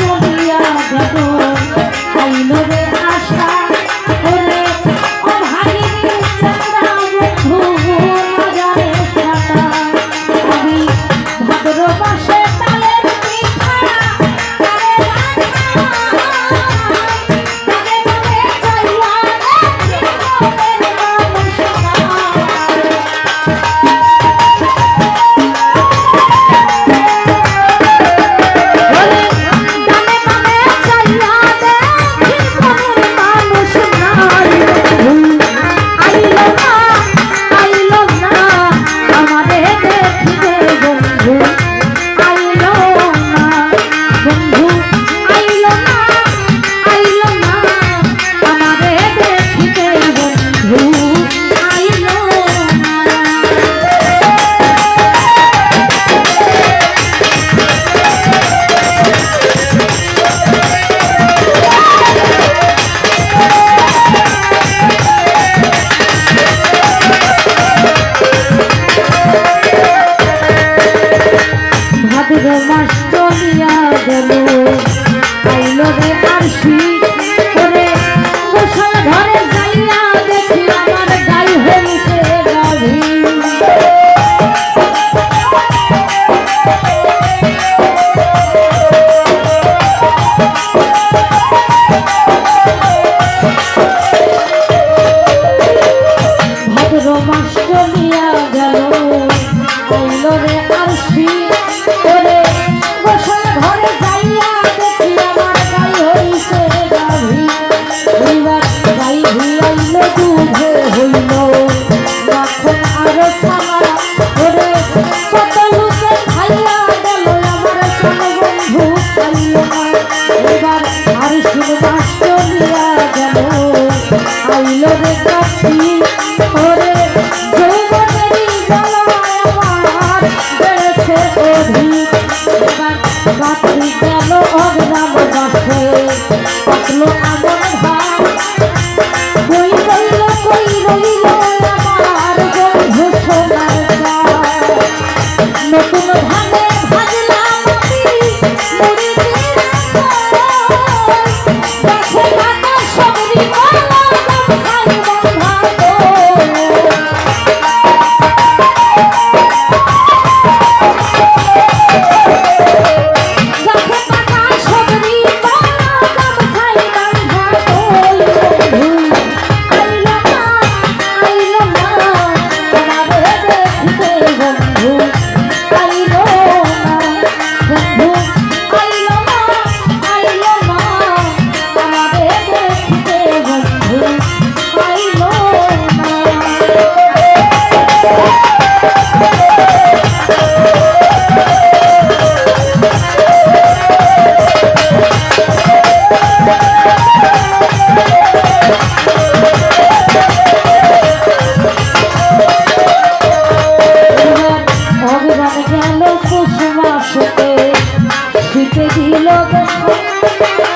করিয়া করে আর এবার আর শুধু মাস্টনিয়া গেল। আইলো Thank you.